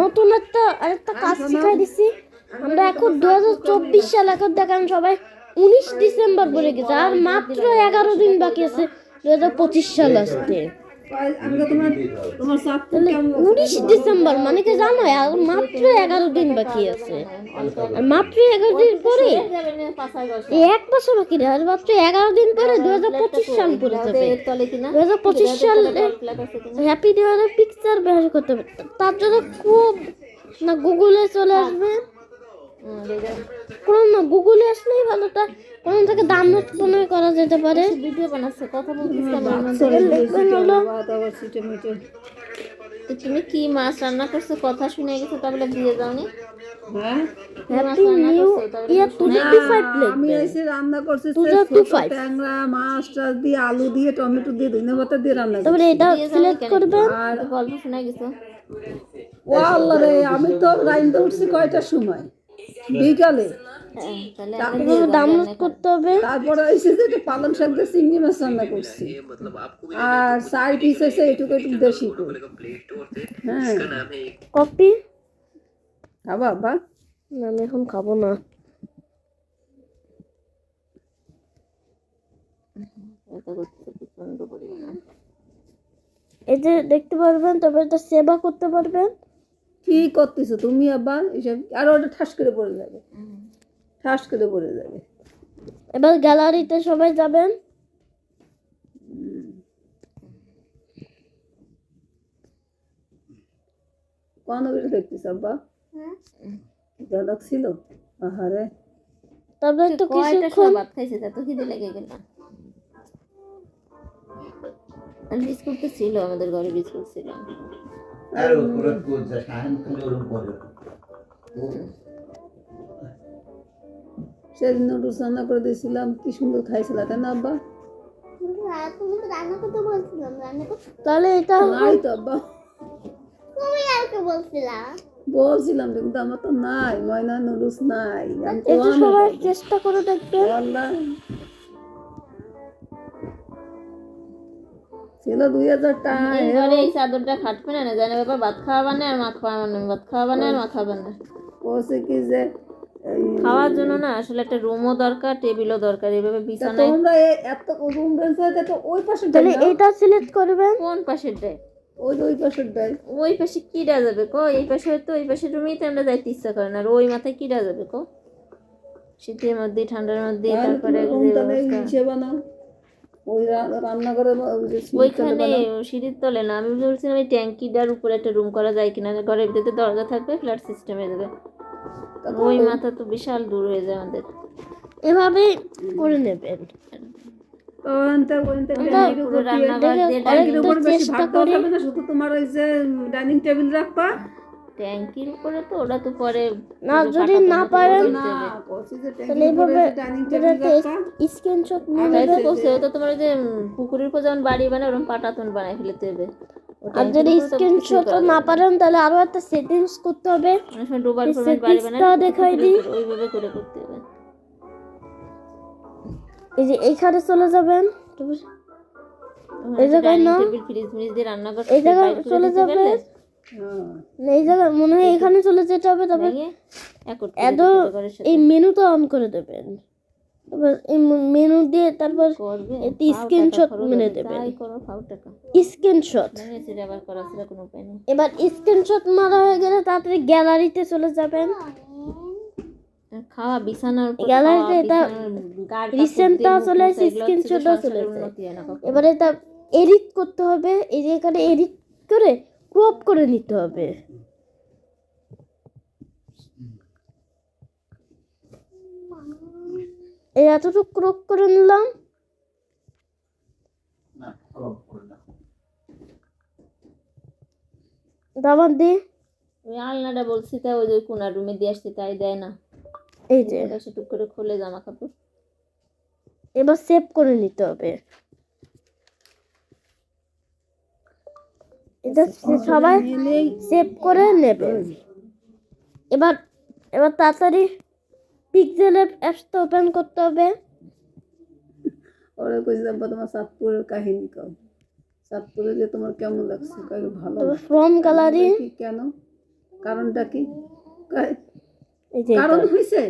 নতুন একটা আরেকটা কাজ শিখাই দিছি। আমরা এখন দু হাজার চব্বিশ সাল এখন দেখান সবাই উনিশ ডিসেম্বর পড়ে গেছে আর মাত্র এগারো দিন বাকি আছে দু হাজার পঁচিশ সাল আসতে উনিশ ডিসেম্বর মানে কি জানো? আর মাত্র এগারো দিন বাকি আছে। মাত্র এগারো দিন পরে এক বছর বাকি আর মাত্র এগারো দিন পরে দু হাজার পঁচিশ সাল পড়ে যাবে। দু হাজার পঁচিশ সালে হ্যাপি নিউ ইয়ারের পিকচার বের করতে হবে। তার জন্য খুব না গুগলে চলে আসবে। কোনো না গুগলে আসলেই ভালো তা কোনো থেকে ডাউনলোড মনে করা যেতে পারে। ভিডিও বানাচ্ছে কথা তো তুমি কি মাছ রান্না করছ? কথা শুনে গেছো তাহলে দিয়ে যাওনি হ্যাঁ? রান্না আলু দিয়ে টমেটো দিয়ে ধনে পাতা দিয়ে রান্না এটা সিলেক্ট করবেন। আর গল্প শুনে গেছো। ও আল্লাহ রে আমি তো রাইন্দে উঠছি কয়টার সময়? বিকালে? হ্যাঁ তাহলে ডাউনলোড করতে হবে। তারপরে এসে যে পালং শাক দিয়ে চিংড়ি মাছ রান্না করছি। আর চার পিস এসে এটুকু একটু দেশি হ্যাঁ। কপি? খাবা বা না আমি এখন খাব না। এই যে দেখতে পারবেন তারপরে এটা সেবা করতে পারবেন। কি করতেছো তুমি আবার? এসব আর ওটা ঠাস করে পড়ে যাবে। ঠাস করে পড়ে যাবে। এবার গ্যালারিতে সবাই যাবেন? কোন করে দেখতেছ আব্বা? দাদা ছিল? আহারে। তারপরে কয়টা কিছুক্ষণ ভাত খাইছে তো খিদে লেগে গেল। আর বিস্কুট তো ছিল আমাদের ঘরে বিস্কুট ছিল। সেদিন নুডলস রান্না করে দিয়েছিলাম কি সুন্দর খাইছিল তাই না আব্বা? তাহলে এটা নাই তো আব্বা। বলছিলাম তো, কিন্তু আমার তো নাই ময়না নুডলস নাই। সবাই চেষ্টা করে দেখবেন আল্লাহ। ছিল দুই হাজার টাকা এই এই চাদরটা খাটবে না না জানে বাবা ভাত খাওয়াবা না আর মা খাওয়াবা না ভাত খাওয়াবা না আর মা খাওয়াবা না। বলছে কি যে খাওয়ার জন্য না আসলে একটা রুমও দরকার টেবিলও দরকার বিছানায় তোমরা এত রুম রয়েছে তো ওই পাশে তাহলে এটা সিলেক্ট করবেন? কোন পাশের দেয়? ওই ওই পাশের দেয়। ওই পাশে কিরা যাবে কো? এই পাশে তো ওই পাশের রুমেই তো আমরা যাইতে ইচ্ছা করে না আর ওই মাথায় কিরা যাবে কো? শীতের মধ্যে ঠান্ডার মধ্যে তারপরে বানাও। ওই রান্নাঘরে ওইখানে সিঁড়ির তলে না। আমি বলছিলাম এই ট্যাঙ্কিটার উপরে একটা রুম করা যায় কিনা। ঘরের ভিতরে দরজা থাকবে ফ্ল্যাট সিস্টেম যাবে ওই মাথা তো বিশাল দূর হয়ে যায় আমাদের। এভাবে করে নেবেন। রান্নাঘর দিয়ে ওই যে ডাইনিং টেবিল রাখবা ট্যাঙ্কির উপরে তো ওটা তো পরে না যদি না পারেন না তাহলে এইভাবে স্ক্রিনশট নিয়ে তাই তো তোমার যে পুকুরের উপর যেমন বাড়ি বানায় ওরকম পাটাতন বানায় হবে। ওটা আর যদি স্ক্রিনশট না পারেন তাহলে আরও একটা সেটিংস করতে হবে। ডোবার ফরম্যাট বাড়ি বানায় দেখাই দিই। ওইভাবে করে করতে হবে। এই যে এইখানে চলে যাবেন। এই জায়গায় না? ফ্রিজ ফ্রিজ দিয়ে রান্না এই জায়গায় চলে যাবে হ্যাঁ না, এই জায়গায় মনে হয় এখানে চলে যেতে হবে তারপর এত এই মেনুটা অন করে দেবেন। এই মেনু দিয়ে তারপর এতে স্ক্রিনশট মেরে দেবেন। স্ক্রিনশট এবার স্ক্রিনশট মারা হয়ে গেলে তাড়াতাড়ি গ্যালারিতে চলে যাবেন। খাওয়া বিছানার গ্যালারিতে এটা রিসেন্টটা চলে এগুলো স্ক্রিনশটও চলে। এবারে এটা এডিট করতে হবে এই যে এখানে এডিট করে ক্রপ করে নিতে হবে। এই এতটুকু ক্রপ করে নিলাম। দাবার দিয়ে ওই আলনাটা বলছি তাই ওই যে কোনার রুমে দিয়ে আসছি তাই দেয় না। এই যে। এটা সেটুক করে খুলে জামা কাপড়। এবার সেভ করে নিতে হবে। এটা সবাই সেভ করে নেবে। এবার এবার তাড়াতাড়ি পিক্সেল অ্যাপসটা ওপেন করতে হবে। ওরা কইছে আব্বা তোমার সাতপুরের কাহিনী কও। সাতপুরে যে তোমার কেমন লাগছে কই ভালো ফ্রম গ্যালারি কেন? কারণটা কি? কয়, কারণ। হয়েছে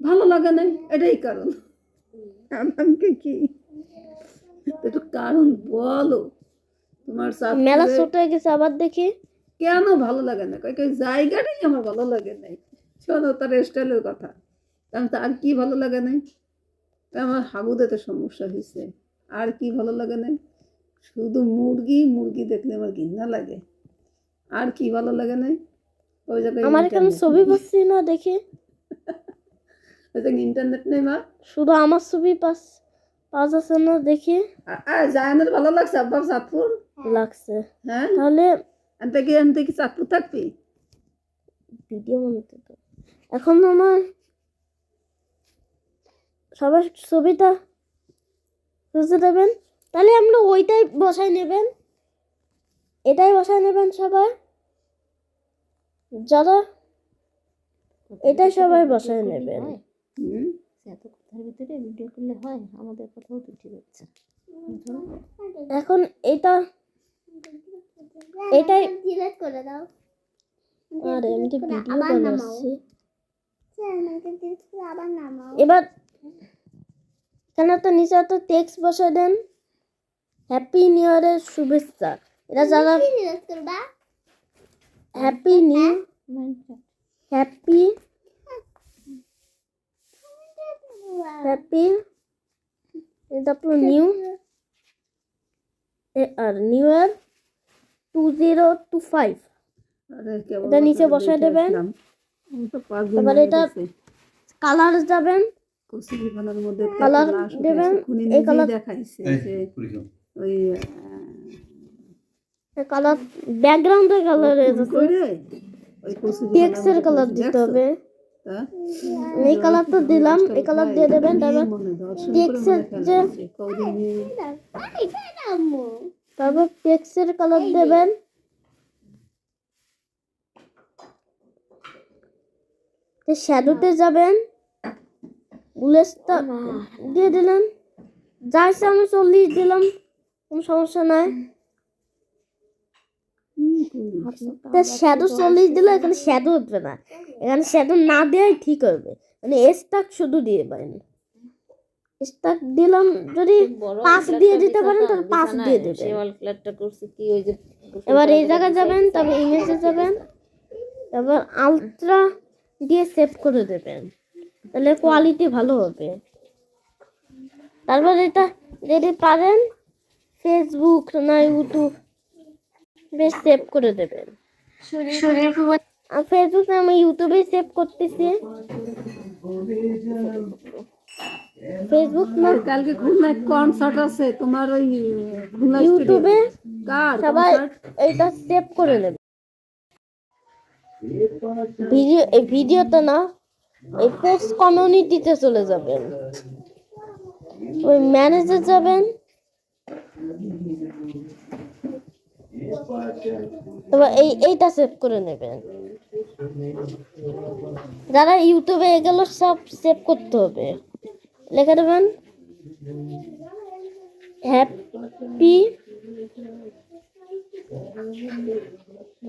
ভালো লাগে নাই? এটাই কারণ। কারণকে কি? একটু কারণ বলো। তোমার মেলা ছোট হয়ে গেছে আবার দেখি। কেন ভালো লাগে না? কয় কয় জায়গাটাই আমার ভালো লাগে নাই। শোনো তার স্টাইলের কথা। কারণ তার কি ভালো লাগে নাই? আমার হাগুদেতে সমস্যা হয়েছে। আর কি ভালো লাগে নাই? শুধু মুরগি মুরগি দেখলে আমার ঘৃণা লাগে। আর কি ভালো লাগে নাই? ওই জায়গায় আমার এখানে ছবি পাচ্ছি না দেখি। ওই জায়গায় ইন্টারনেট নেই মা? শুধু আমার ছবি পাস পাওয়া দেখি জায়নের ভালো লাগছে আব্বার চাঁদপুর লাগছে হ্যাঁ তাহলে আনতে কি আনতে কি চাঁদপুর থাকবি ভিডিও বানাতে তো এখন আমার সবার ছবিটা বুঝতে দেবেন তাহলে আমরা ওইটাই বসাই নেবেন এটাই বসাই নেবেন সবাই যারা এটাই সবাই বসায় নেবেন কথার ভিতরে ভিডিও করলে হয় আমাদের কথাও তো ঠিক হচ্ছে। এখন এটা এটাই ডিলিট করে দাও। আরে আমি তো ভিডিও। বানাচ্ছি। এবার এখানে তো নিচে একটা টেক্সট বসায় দেন? হ্যাপি নিউ ইয়ারের শুভেচ্ছা। এটা যারা হ্যাপি নিউ হ্যাপি হ্যাপি তারপর নিউ আর new year two zero two five এটা নিচে বসায় দেবেন। আসলাম। আমি তো পাঁচ দিন এবার হয়ে এটা। কালার যাবেন কালার। দেবেন, এই কালার- দেখাইছে ওই কালার ব্যাকগ্রাউন্ডের কালার টেক্সের কালার দিতে? হবে এই কালারটা দিলাম এই কালার দিয়ে দেবেন তারপর টেক্সের যে তারপর টেক্সের কালার দেবেন শ্যাডোতে যাবেন। বুলেটটা দিয়ে দিলেন। যা ইচ্ছা আমি চল্লিশ দিলাম কোনো সমস্যা নাই। তা শ্যাডো চল্লিশ দিলে এখানে শ্যাডো উঠবে না। এখানে শ্যাডো না দেওয়াই ঠিক হবে। মানে স্টাক শুধু দিয়ে পারেন। স্টাক দিলাম যদি পাঁচ দিয়ে দিতে পারেন তাহলে পাঁচ দিয়ে যে এবার এই জায়গায় যাবেন তারপর ইমেজে যাবেন। তারপর আলট্রা দিয়ে সেভ করে দেবেন। তাহলে কোয়ালিটি ভালো হবে। তারপর এটা যদি পারেন ফেসবুক না ইউটিউব বেশ সেভ করে দেবেন। আর ফেসবুক না আমি ইউটিউবে সেভ করতেছি। ফেসবুক না কালকে খুলনায় কনসার্ট আছে তোমার ওই খুলনা ইউটিউবে সবাই এটা সেভ করে নেবে। ভিডিও এই ভিডিওতে না এই পোস্ট কমিউনিটিতে চলে যাবেন। ওই ম্যানেজার যাবেন। এবার এই, এইটা সেভ করে নেবেন। যারা ইউটিউবে এগুলো সব সেভ করতে হবে। লিখে দেবেন happy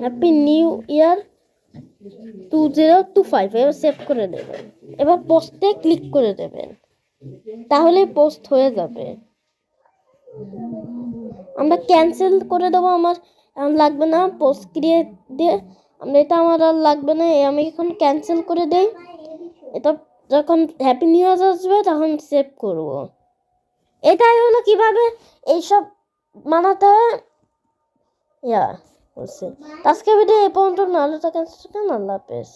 happy new year two zero two five এবার সেভ করে দেবেন এবার পোস্টে ক্লিক করে দেবেন। তাহলে পোস্ট হয়ে যাবে। আমরা ক্যান্সেল করে দেবো আমার এখন লাগবে না পোস্ট ক্রিয়েট দিয়ে। আমরা এটা আমার আর লাগবে না আমি এখন ক্যান্সেল করে দেই। এটা যখন হ্যাপি নিউ আসবে, তখন সেভ করব। এটাই হলো কীভাবে এইসব মানাতে হয়। ইয়া বলছি আজকে ভিডিও এই পর্যন্ত, নাহলে তো ক্যান্সেল কেন আল্লাহ হাফেজ।